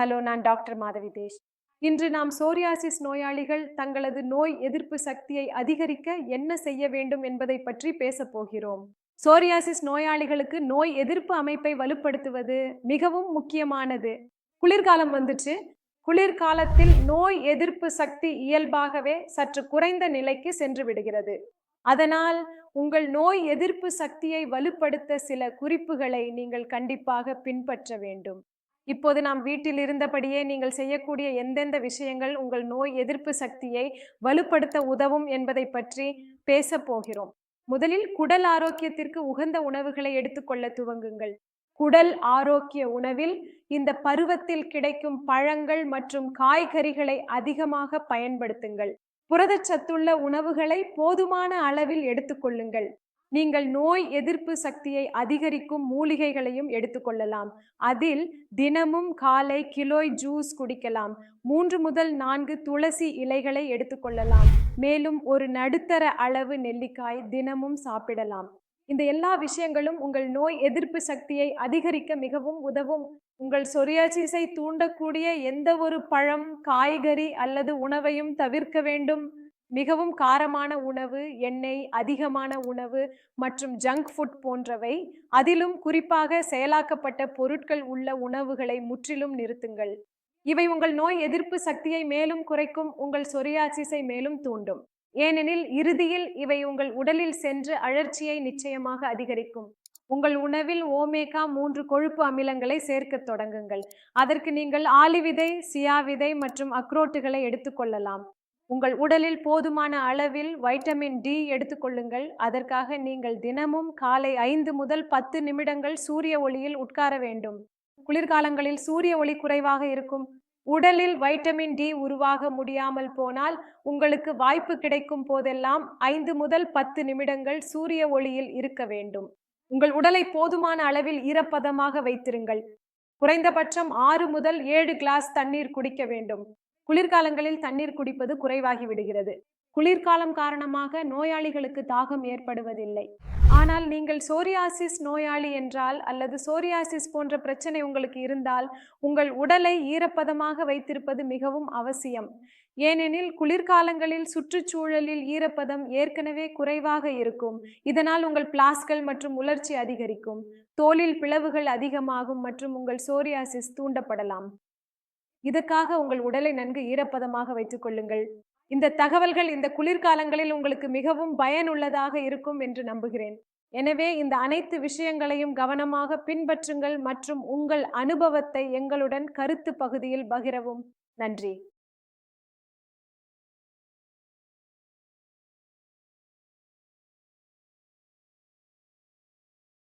Hello நான் doctor Madhavi Desh. இன்று நாம் சோரியாசிஸ் நோயாளிகள் தங்களது நோய் எதிர்ப்பு சக்தியை அதிகரிக்க என்ன செய்ய வேண்டும் என்பதை பற்றி பேசப் போகிறோம். சோரியாசிஸ் நோயாளிகளுக்கு நோய் எதிர்ப்பு அமைப்பை வலுப்படுத்துவது மிகவும் முக்கியமானது. குளிர்காலம் வந்துச்சு குளிர்காலத்தில் நோய் எதிர்ப்பு சக்தி இயல்பாகவே சற்று குறைந்த நிலைக்கு சென்று விடுகிறது. அதனால் உங்கள் நோய் எதிர்ப்பு சக்தியை வலுப்படுத்த சில குறிப்புகளை நீங்கள் கண்டிப்பாக பின்பற்ற வேண்டும். இப்போது நாம் வீட்டில் இருந்தபடியே நீங்கள் செய்யக்கூடிய எந்தெந்த விஷயங்கள் உங்கள் நோய் எதிர்ப்பு சக்தியை வலுப்படுத்த உதவும் என்பதை பற்றி பேசப் போகிறோம். முதலில் குடல் ஆரோக்கியத்திற்கு உகந்த உணவுகளை எடுத்துக்கொள்ள துவங்குங்கள். குடல் ஆரோக்கிய உணவில் இந்த பருவத்தில் கிடைக்கும் பழங்கள் மற்றும் காய்கறிகளை அதிகமாக பயன்படுத்துங்கள். புரதச்சத்துள்ள உணவுகளை போதுமான அளவில் எடுத்துக்கொள்ளுங்கள் நீங்கள் நோய் எதிர்ப்பு சக்தியை அதிகரிக்கும் மூலிகைகளையும் எடுத்துக்கொள்ளலாம். அதில் தினமும் காலை கிலோய் ஜூஸ் குடிக்கலாம். மூன்று முதல் நான்கு துளசி இலைகளை எடுத்துக்கொள்ளலாம். மேலும் ஒரு நடுத்தர அளவு நெல்லிக்காய் தினமும் சாப்பிடலாம். இந்த எல்லா விஷயங்களும் உங்கள் நோய் எதிர்ப்பு சக்தியை அதிகரிக்க மிகவும் உதவும். உங்கள் சொரியாசிஸை தூண்டக்கூடிய எந்த ஒரு பழம் காய்கறி அல்லது உணவையும் தவிர்க்க வேண்டும். மிகவும் காரமான உணவு எண்ணெய் அதிகமான உணவு மற்றும் ஜங்க் ஃபுட் போன்றவை. அதிலும் குறிப்பாக செயலாக்கப்பட்ட பொருட்கள் உள்ள உணவுகளை முற்றிலும் நிறுத்துங்கள். இவை உங்கள் நோய் எதிர்ப்பு சக்தியை மேலும் குறைக்கும் உங்கள் சொரியாசிஸை மேலும் தூண்டும். ஏனெனில் இறுதியில் இவை உங்கள் உடலில் சென்று அழற்சியை நிச்சயமாக அதிகரிக்கும். உங்கள் உணவில் ஓமேகா மூன்று கொழுப்பு அமிலங்களை சேர்க்க தொடங்குங்கள். அதற்கு நீங்கள் ஆலி விதை சியா விதை மற்றும் அக்ரோட்டுகளை எடுத்துக்கொள்ளலாம் உங்கள் உடலில் போதுமான அளவில் வைட்டமின் டி எடுத்துக்கொள்ளுங்கள் அதற்காக நீங்கள் தினமும் காலை ஐந்து முதல் பத்து நிமிடங்கள் சூரிய ஒளியில் உட்கார வேண்டும். குளிர்காலங்களில் சூரிய ஒளி குறைவாக இருக்கும். உடலில் வைட்டமின் டி உருவாக முடியாமல் போனால் உங்களுக்கு வாய்ப்பு கிடைக்கும் போதெல்லாம் ஐந்து முதல் பத்து நிமிடங்கள் சூரிய ஒளியில் இருக்க வேண்டும். உங்கள் உடலை போதுமான அளவில் ஈரப்பதமாக வைத்திருங்கள். குறைந்தபட்சம் ஆறு முதல் ஏழு கிளாஸ் தண்ணீர் குடிக்க வேண்டும். குளிர்காலங்களில் தண்ணீர் குடிப்பது குறைவாகி விடுகிறது. குளிர்காலம் காரணமாக நோயாளிகளுக்கு தாகம் ஏற்படுவதில்லை. ஆனால் நீங்கள் சோரியாசிஸ் நோயாளி என்றால் அல்லது சோரியாசிஸ் போன்ற பிரச்சனை உங்களுக்கு இருந்தால் உங்கள் உடலை ஈரப்பதமாக வைத்திருப்பது மிகவும் அவசியம். ஏனெனில் குளிர்காலங்களில் சுற்றுச்சூழலில் ஈரப்பதம் ஏற்கனவே குறைவாக இருக்கும். இதனால் உங்கள் பிளாஸ்கள் மற்றும் உலர்ச்சி அதிகரிக்கும். தோலில் பிளவுகள் அதிகமாகும் மற்றும் உங்கள் சோரியாசிஸ் தூண்டப்படலாம். இதற்காக உங்கள் உடலை நன்கு ஈரப்பதமாக வைத்துக் கொள்ளுங்கள். இந்த தகவல்கள் இந்த குளிர்காலங்களில் உங்களுக்கு மிகவும் பயனுள்ளதாக இருக்கும் என்று நம்புகிறேன். எனவே இந்த அனைத்து விஷயங்களையும் கவனமாக பின்பற்றுங்கள் மற்றும் உங்கள் அனுபவத்தை எங்களுடன் கருத்து பகுதியில் பகிரவும். நன்றி.